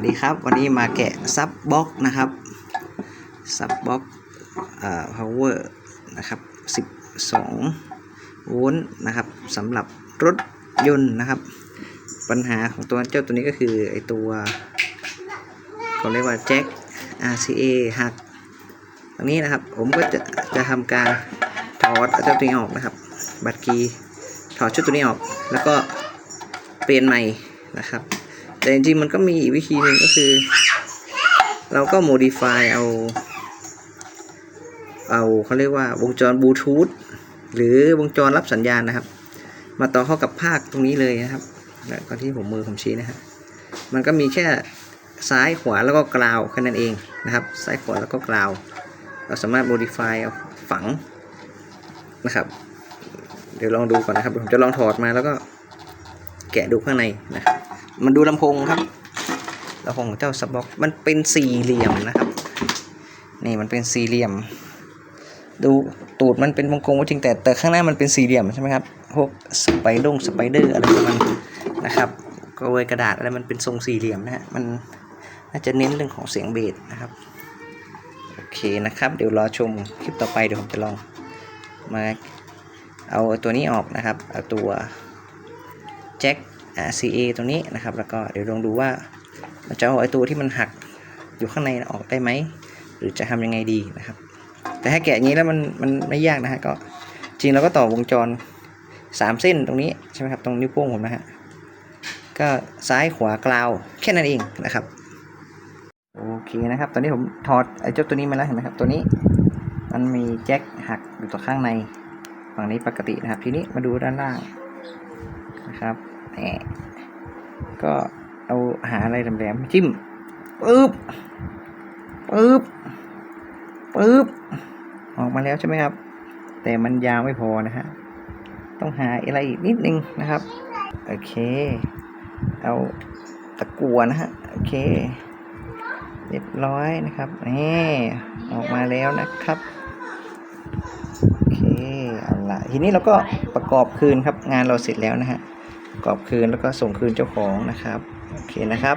วัสดีครับ วันนี้มาแกะซับบ็อกนะครับซับบ็อกอ่า power นะครับ12โวลต์นะครับสำหรับรถยนต์นะครับ ปัญหาของตัวเจ้าตัวนี้ก็คือไอตัวเขาเรียกว่าแจ็ค RCA หักตรงนี้นะครับ ผมก็จะจะทำการถอดเจ้าตัวนี้ออกนะครับ บัตรกีถอดชุดตัวนี้ออก แล้วก็เปลี่ยนใหม่นะครับ แต่จริงๆมันก็มีอีกวิธีหนึ่งก็คือ เราก็ modify เอา เอาเขาเรียกว่าวงจรบลูทูธหรือวงจรรับสัญญาณนะครับ มาต่อเข้ากับภาคตรงนี้เลยนะครับแล้วก็ที่ผมมือผมชี้นะครับมันก็มีแค่ซ้ายขวาแล้วก็กราวแค่นั้นเองนะครับ ซ้ายขวาแล้วก็กราว เราสามารถ modify เอาฝังนะครับ เดี๋ยวลองดูก่อนนะครับผมจะลองถอดมาแล้วก็ แกะดูข้างในนะครับมันดูลำโพงครับลำโพงของเจ้าซับบ็อกมันเป็นสี่เหลี่ยมนะครับ นี่มันเป็นสี่เหลี่ยม ดูตูดมันเป็นวงกลมก็จริงแต่แต่ข้างหน้ามันเป็นสี่เหลี่ยมใช่ไหมครับพวกสไปดงสไปเดอร์อะไรประมาณนี้นะครับกระเวยกระดาษอะไรมันเป็นทรงสี่เหลี่ยมนะฮะมันน่าจะเน้นเรื่องของเสียงเบสนะครับโอเคนะครับเดี๋ยวรอชมคลิปต่อไปเดี๋ยวผมจะลองมาเอาตัวนี้ออกนะครับ เอาตัว แจ็ค RCA ตรงนี้นะครับ แล้วก็เดี๋ยวลองดูว่าจะเอาไอตัวที่มันหักอยู่ข้างในออกได้ไหม หรือจะทำยังไงดีนะครับ แต่ถ้าแกะอย่างนี้แล้วมันมันไม่ยากนะฮะก็จริงเราก็ต่อวงจรสามเส้นตรงนี้ใช่ไหมครับตรงนิ้วโป้งผมนะฮะก็ซ้ายขวากลาวแค่นั้นเองนะครับโอเคนะครับ ตอนนี้ผมถอดไอ้เจ้าตัวนี้มาแล้วเห็นไหมครับตัวนี้ มันมีแจ็คหักอยู่ตัวข้างในฝั่งนี้ปกตินะครับ ทีนี้มาดูด้านล่าง นะครับแหมก็เอาหาอะไรแหลมๆจิ้มปึ๊บปึ๊บปึ๊บออกมาแล้วใช่ไหมครับ แต่มันยาวไม่พอนะฮะต้องหาอะไรอีกนิดนึงนะครับ โอเค เอาตะกัวนะฮะโอเค เรียบร้อยนะครับนี่ออกมาแล้วนะครับโอเคเอาละทีนี้เราก็ประกอบคืนครับงานเราเสร็จแล้วนะฮะ กระกอบคืนแล้วก็ส่งคืนเจ้าของนะครับ โอเคนะครับ